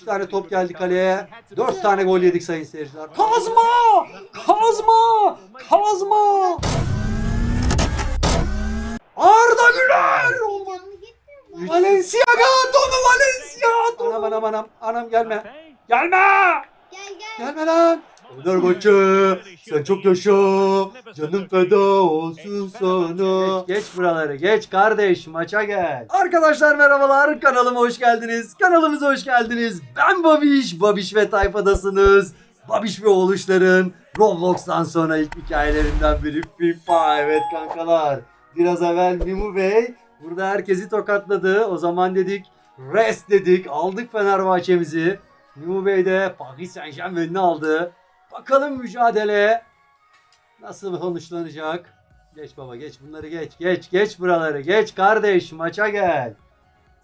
3 tane top geldi kaleye. 4 tane gol yedik sayın seyirciler. Kazma! Kazma! Kazma! Arda Güler! Mu? Valenciaga! Tonu Valencia! Anam anam anam. Anam gelme. Gelme! Gel gel. Gelme lan. Fenerbahçe sen çok yaşa. Canım feda olsun sana. Geç, geç buraları geç kardeş maça gel. Arkadaşlar merhabalar kanalıma hoş geldiniz. Kanalımıza hoş geldiniz. Ben Babiş. Babiş ve tayfadasınız. Babiş ve oğluşların Roblox'tan sonra ilk hikayelerinden biri FIFA. Evet kankalar. Biraz evvel Mimu Bey burada herkesi tokatladı. O zaman dedik rest dedik. Aldık Fenerbahçe'mizi. Mimu Bey de Paris Saint Germain'i aldı. Bakalım mücadele nasıl sonuçlanacak? Geç baba geç bunları geç. Geç geç buraları geç kardeş maça gel.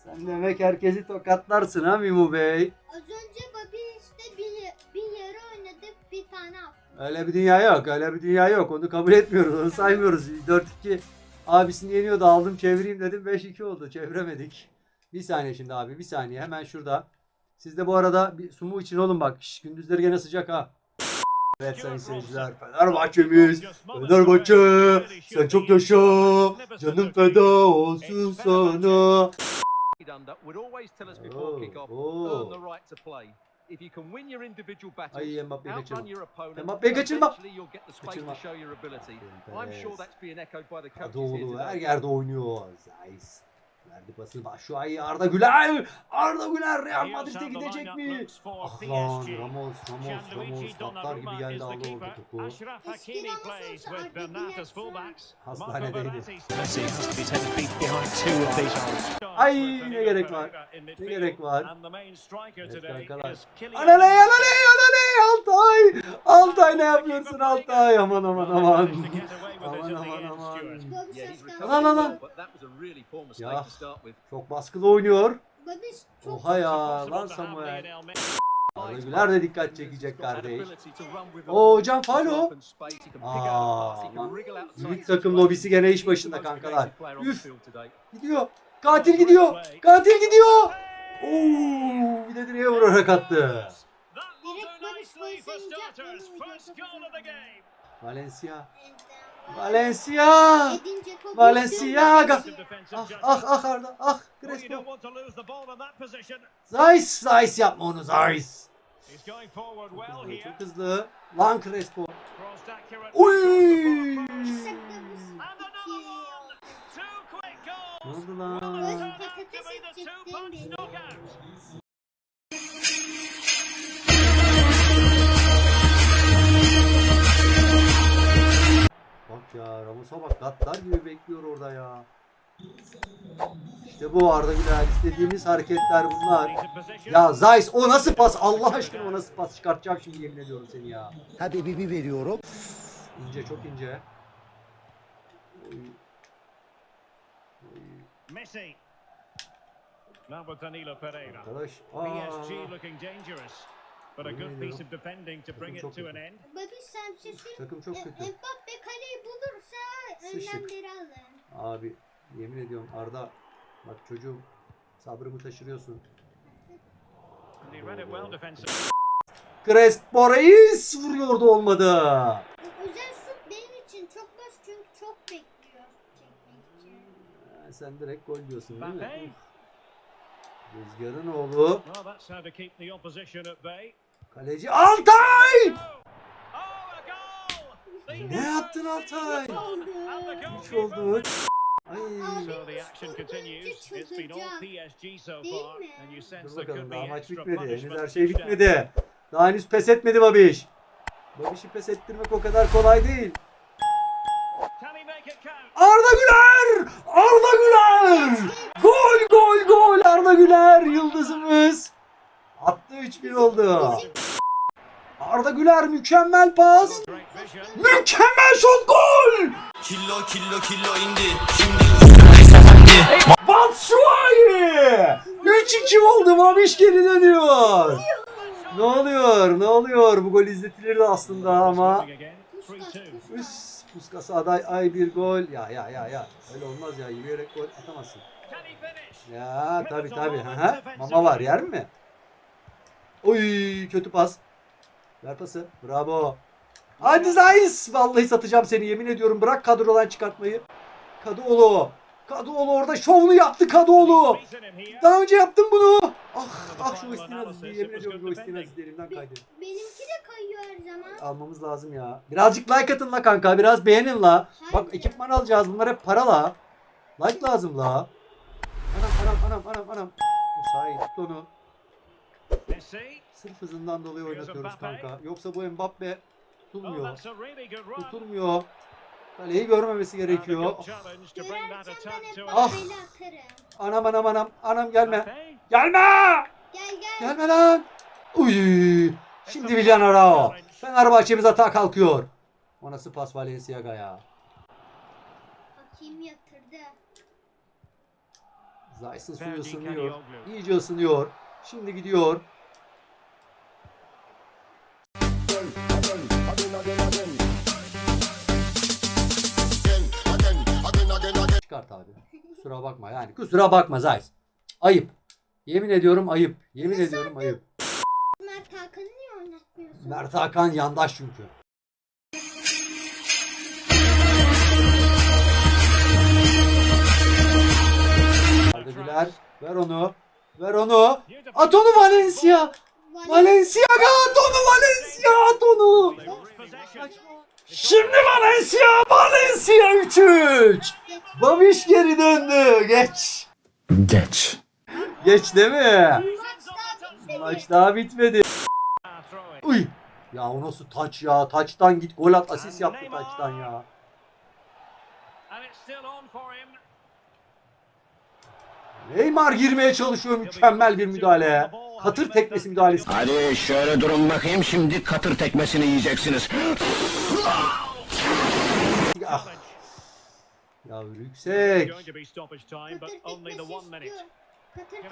Sen demek herkesi tokatlarsın ha Mimu Bey. Az önce Babi işte bir, bir yarı oynadık bir tane attı. Öyle bir dünya yok. Öyle bir dünya yok. Onu kabul etmiyoruz. Onu saymıyoruz. 4-2 abisini yeniyordu. Aldım çevireyim dedim. 5-2 oldu. Çeviremedik. Bir saniye şimdi abi. Bir saniye. Hemen şurada. Siz de bu arada bir sumu için olun bak. Şş, gündüzleri gene sıcak ha. Evet sayın seyirciler. Fenerbahçe'miz. Fenerbahçe. Sen çok yaşa. Canım feda olsun sana. done that would always tell us before Oh, kick-off, oh. earn the right to play. If you can win your individual battles, Ay Mbappe'yi kaçırma. outrun your opponent, Mbappe'yi kaçırma. eventually you'll get the space Kaçırma. to show your ability. I'm Perez. sure that's being echoed by the Hadi coaches here oğlum her yerde oynuyor. Zeiss. Verdi pasını Başuay'ı Arda Güler. Arda Güler Real Madrid'e gidecek mi? Ah lan Ramos, Ramos, Ramos. Kaplar gibi geldi aldı orada topu. Hastanedeydi. Ay ne gerek var? Ne gerek var? Evet kankalar. Ananey ananey ananey Altay. Altay ne yapıyorsun Altay? Aman aman aman. Aman aman aman. Lan, lan, lan. Ya. Çok baskılı oynuyor. Oha ya lan Samuel. Güler de dikkat çekecek kardeş. Oo, hocam faul o. Aa. Büyük takım lobisi gene iş başında kankalar. Üf. Gidiyor. Katil gidiyor. Katil gidiyor. Oo, bir de direğe vurarak attı. Valencia. Valencia. Valenciaga. Ah ah ah Arda. Ah Crespo. Zeiss. Zeiss yapma onu Zeiss. Çok hızlı. Lan Crespo. Uy. Ne oldu lan? Ramos'a bak gatlar gibi bekliyor orada ya. İşte bu Arda Güler istediğimiz hareketler bunlar. Ya Zeiss o nasıl pas Allah aşkına o nasıl pas çıkartacağım şimdi yemin ediyorum seni ya. Hadi bir veriyorum. İnce çok ince. Oy. Oy. Messi. Now Danilo Pereira. Arkadaş. PSG Aa. looking dangerous. But a good piece of defending to bring Takım it çok to an kötü. end. Takım çok E- kötü. Mbappe bulursa Sıçtık. Abi yemin ediyorum Arda bak çocuğum sabrımı taşırıyorsun. Crespo Reis vuruyordu olmadı. Özel şut benim için çok baş çünkü çok bekliyor çekmek için. Ha, sen direkt gol diyorsun değil mi? Rüzgar'ın oğlu. Well, that's how to keep the opposition at bay. Kaleci Altay! Oh, a goal! The Ne yaptın Altay? Üç oldu. Ay. Abi. So the action continues. It's been all PSG so Değil far, mi? and you sense Dur bakalım daha maç bitmedi. Henüz her şey bitmedi. Daha henüz pes etmedi Babiş. Babiş'i pes ettirmek o kadar kolay değil. Arda Güler! Arda Güler! Gol gol gol Arda Güler yıldızımız. Attı 3-1 oldu. Arda Güler mükemmel pas. Mükemmel şut gol! Kilo kilo kilo indi. Şimdi. Batshuayi! 3-2 oldu Babiş geri dönüyor. Ne oluyor? Ne oluyor? Bu gol izletilirdi aslında ama. Moving again. 3-2. Üs, Puskas aday ay bir gol. Ya ya ya ya. Öyle olmaz ya. Yürüyerek gol atamazsın. Ya tabi tabi. Mama var yer mi? Oy kötü pas. Ver pası. Bravo. Hadi Zayis. Vallahi satacağım seni yemin ediyorum. Bırak kadrodan çıkartmayı. Kadıoğlu. Kadıoğlu orada şovunu yaptı Kadıoğlu. Daha önce yaptım bunu. Ah ah şu Westin Aziz'i yemin ediyorum şu Westin Aziz'i elimden kaydı. Benimki de kayıyor her zaman. Almamız lazım ya. Birazcık like atın la kanka. Biraz beğenin la. Bak ekipman alacağız. Bunlar hep para la. Like lazım la. Anam anam anam anam anam. Sahi tut onu. Sırf hızından dolayı oynatıyoruz kanka. Yoksa bu Mbappe Oh, tutulmuyor. Tutulmuyor. Kaleyi görmemesi gerekiyor. Ah. Anam anam anam. Anam gelme. Gelme! Gel gel. Gelme lan. Uy. Şimdi Willian Arao. Fenerbahçe'miz atağa kalkıyor. O nasıl pas Valenciaga ya. Hakim yatırdı. Zayt'ın suyu ısınıyor. İyice ısınıyor. Şimdi gidiyor. Çıkart abi. Kusura bakma yani. Kusura bakma Zayt. Ayıp. Yemin ediyorum ayıp. Yemin ediyorum ayıp. Mert Hakan'ı niye oynatmıyorsun? Mert Hakan yandaş çünkü. Güler. Ver onu. Ver onu. At onu Valencia. Valenciaga at onu Valencia at onu. They lost possession. Şimdi Valencia. Valencia 3-3. Babiş geri döndü. Geç. Geç. Geç değil mi? Maç daha bitmedi. Uy. Ya o nasıl taç ya? Taçtan git gol at asist yaptı taçtan ya. And it's still on for him. Neymar girmeye çalışıyor mükemmel bir müdahale. Katır tekmesi müdahalesi. Hadi şöyle durun bakayım şimdi katır tekmesini yiyeceksiniz. Ah. Ya yüksek.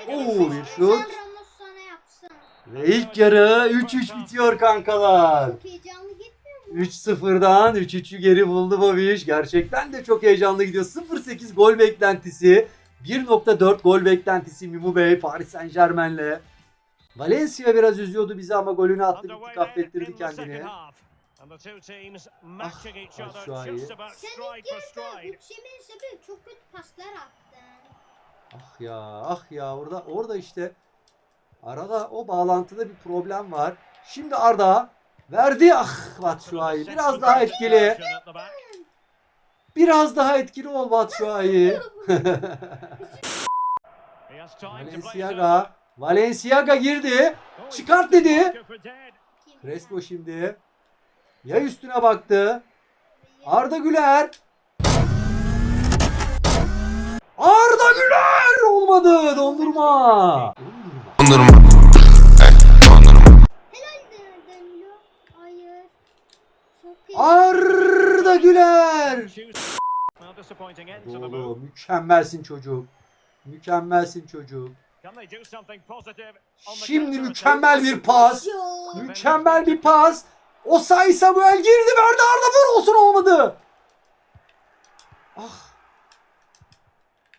Oo, bir şut. Ramos sana yapsın. Ve ilk yarı 3-3 bitiyor kankalar. Çok heyecanlı gitmiyor mu? 3-0'dan 3-3'ü geri buldu Babiş. Gerçekten de çok heyecanlı gidiyor. 0-8 gol beklentisi. 1.4 gol beklentisi Mimu Bey Paris Saint Germain'le. Valencia biraz üzüyordu bizi ama golünü attı bittik affettirdi kendini. And the two teams matching each ah, other just about stride for stride. Çok kötü paslar attın. Ah ya ah ya orada orada işte arada o bağlantıda bir problem var. Şimdi Arda verdi ah Batshuayi biraz daha etkili. Biraz daha etkili ol Batshuayi. Valenciaga Valenciaga girdi. Çıkart dedi. Crespo şimdi. Ya üstüne baktı. Arda Güler. Arda Güler olmadı dondurma. Dondurma. Dondurma. Eh, Arda Güler. Mükemmelsin çocuk. Mükemmelsin the Şimdi mükemmel bir pas. Mükemmel bir pas. Osay Samuel girdi verdi Arda vur olsun olmadı. Ah.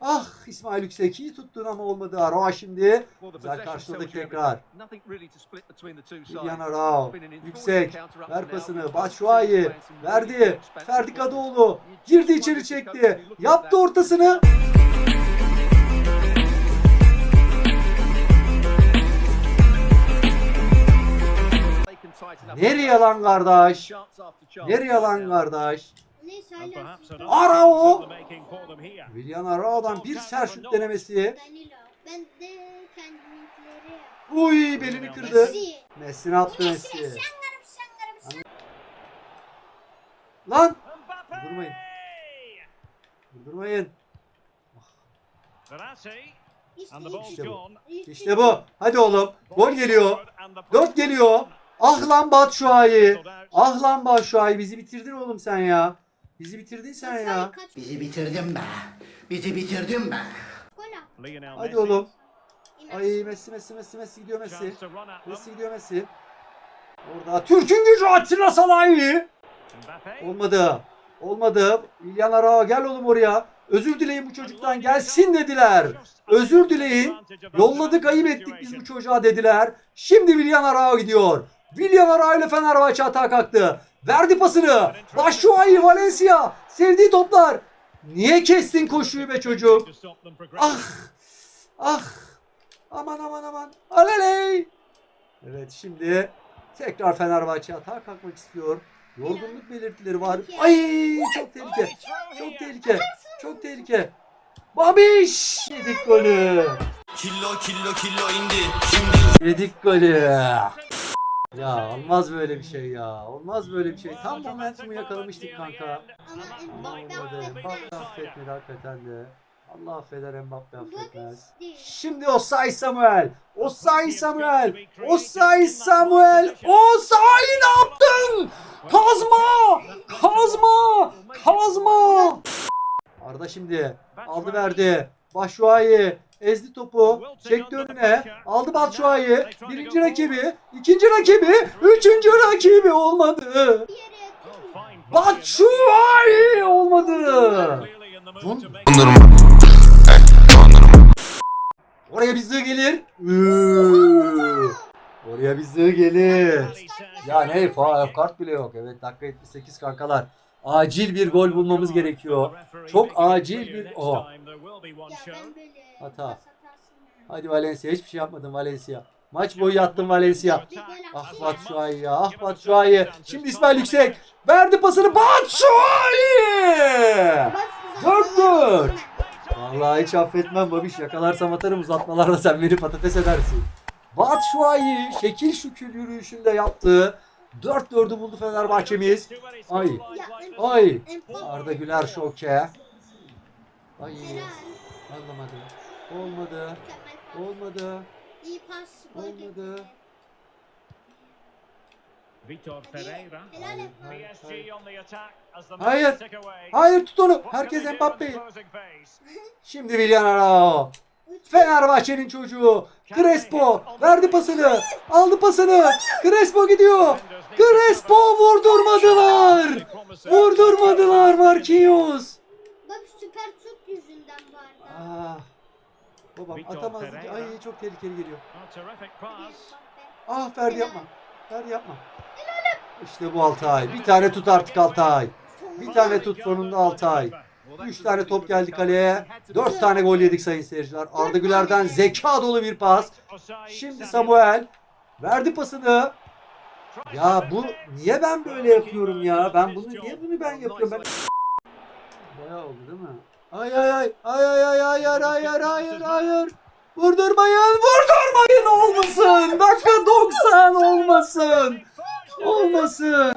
Ah İsmail Yüksek iyi tuttun ama olmadı. Aroa şimdi. Güzel karşıladık tekrar. everything. Nothing really to split between the two sides. Lilian Arao. Been an enforced Yüksek. Ver pasını. Batshuayi. Verdi. Ferdi. Kadıoğlu. Girdi içeri çekti. Yaptı ortasını. Nereye lan kardeş? Nereye lan kardeş? Arao. Willian Arao'dan bir sert şut denemesi. Ben de. Uy belini kırdı. Messi. Messi'ni attı Messi. Lan. Vurdurmayın. Verratti, İşte bu. İşte bu. Hadi oğlum. Gol geliyor. Dört geliyor. Ah lan Batshuayi. Ah lan Batshuayi. Bizi bitirdin oğlum sen ya. Bizi bitirdin sen ya. Kaç Bizi bitirdin be. Bizi bitirdin be. gol at. Lionel Hadi oğlum. Ay Messi Messi Messi Messi gidiyor Messi. Messi gidiyor Messi. Orada Türk'ün gücü Atilla Salahi. Olmadı. Olmadı. Willian Arao gel oğlum oraya. Özür dileyin bu çocuktan gelsin dediler. Özür dileyin. Yolladık ayıp ettik biz bu çocuğa dediler. Şimdi William Arao gidiyor. William Arao ile Fenerbahçe atağa kalktı. Verdi pasını. Başşuayı Valencia. Sevdiği toplar. Niye kestin koşuyu be çocuk? Ah. Ah. Aman aman aman. Aleley. Evet şimdi tekrar Fenerbahçe atağa kalkmak istiyor. Yorgunluk belirtileri var. Ay çok tehlike. Çok tehlike. Çok tehlike. Babiş! Yedik golü. Kilo kilo kilo indi Şimdi Yedik golü. Ya olmaz böyle bir şey ya. Olmaz böyle bir şey. Tam momentumu yakalamıştık kanka. Ama Mbappe affetmedi hakikaten de. Allah affeder Mbappe affetmez. Şimdi Osay Samuel. Osay Samuel. Osay Samuel. Osay ne yaptın? Kazma! Kazma! Kazma! Arda şimdi aldı verdi. Başuayı ezdi topu. Çekti önüne. Aldı Batshuayi. Birinci rakibi. ikinci rakibi. Üçüncü rakibi olmadı. Batshuayi olmadı. Oraya bir zığ gelir. Oraya bir zığ gelir. Ya ne kart bile yok. Evet dakika 78 kankalar. Acil bir gol bulmamız gerekiyor. Çok acil bir o. Ya ben böyle Hata. Hadi Valencia hiçbir şey yapmadın Valencia. Maç boyu yattın Valencia. Ah. Batshuayi ya. Ah Batshuayi. Şimdi İsmail Yüksek. Verdi pasını Batshuayi. Bak, Dört zaten dört. Osman. Vallahi hiç affetmem babiş. Yakalarsam atarım uzatmalarda sen beni patates edersin. Batshuayi şekil şükür yürüyüşünde yaptı. 4-4'ü buldu Fenerbahçe'miz. Ay. Ay. Arda Güler şoke. Ay. Anlamadı. Olmadı. Olmadı. İyi pas. Gol Olmadı. Vitor Pereira. PSG on the attack as the Hayır. Hayır tut onu. Herkes Mbappe'yi. Şimdi Willian Arao. Fenerbahçe'nin çocuğu. Crespo verdi pasını. Aldı pasını. Crespo gidiyor. Crespo vurdurmadılar. Vurdurmadılar Marquinhos. Bak süper şut yüzünden bu arada. Ah. Babam atamazdı. ki. Ay çok tehlikeli geliyor. Mbappe. Ah Ferdi yapma. Ferdi yapma. İşte bu Altay. Bir tane tut artık Altay. Bir tane tut sonunda Altay. Üç tane top geldi kaleye. Dört tane gol yedik sayın seyirciler. Arda Güler'den zeka dolu bir pas. Şimdi Samuel verdi pasını. Ya bu niye ben böyle yapıyorum ya? Ben bunu niye bunu ben yapıyorum? Ben... Bayağı oldu değil mi? Ay ay ay ay ay ay hayır hayır hayır hayır. Vurdurmayın vurdurmayın olmasın. Dakika 90 olmasın. Olmasın.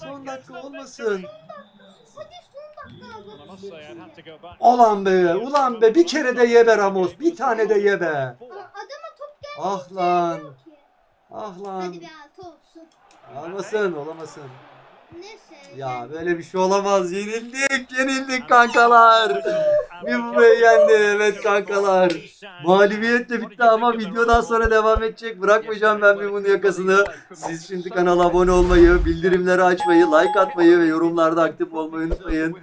Son dakika olmasın. Ulan be ulan be bir kere de ye be Ramos. Bir tane de ye be. Ah lan. Ah lan. Hadi bir altı olsun. Olmasın olamasın. Neyse. Ya böyle bir şey olamaz. Yenildik, yenildik kankalar. Mimmo'yu yendi, evet kankalar. Mağlubiyetle bitti ama videodan sonra devam edecek. Bırakmayacağım ben Mimmo'nun yakasını. Siz şimdi kanala abone olmayı, bildirimleri açmayı, like atmayı ve yorumlarda aktif olmayı unutmayın.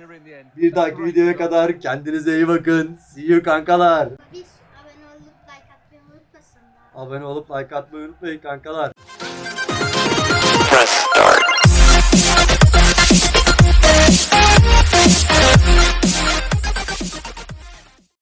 Bir dahaki videoya kadar kendinize iyi bakın. See you kankalar. Abone olup like atmayı unutmayın kankalar. Press start.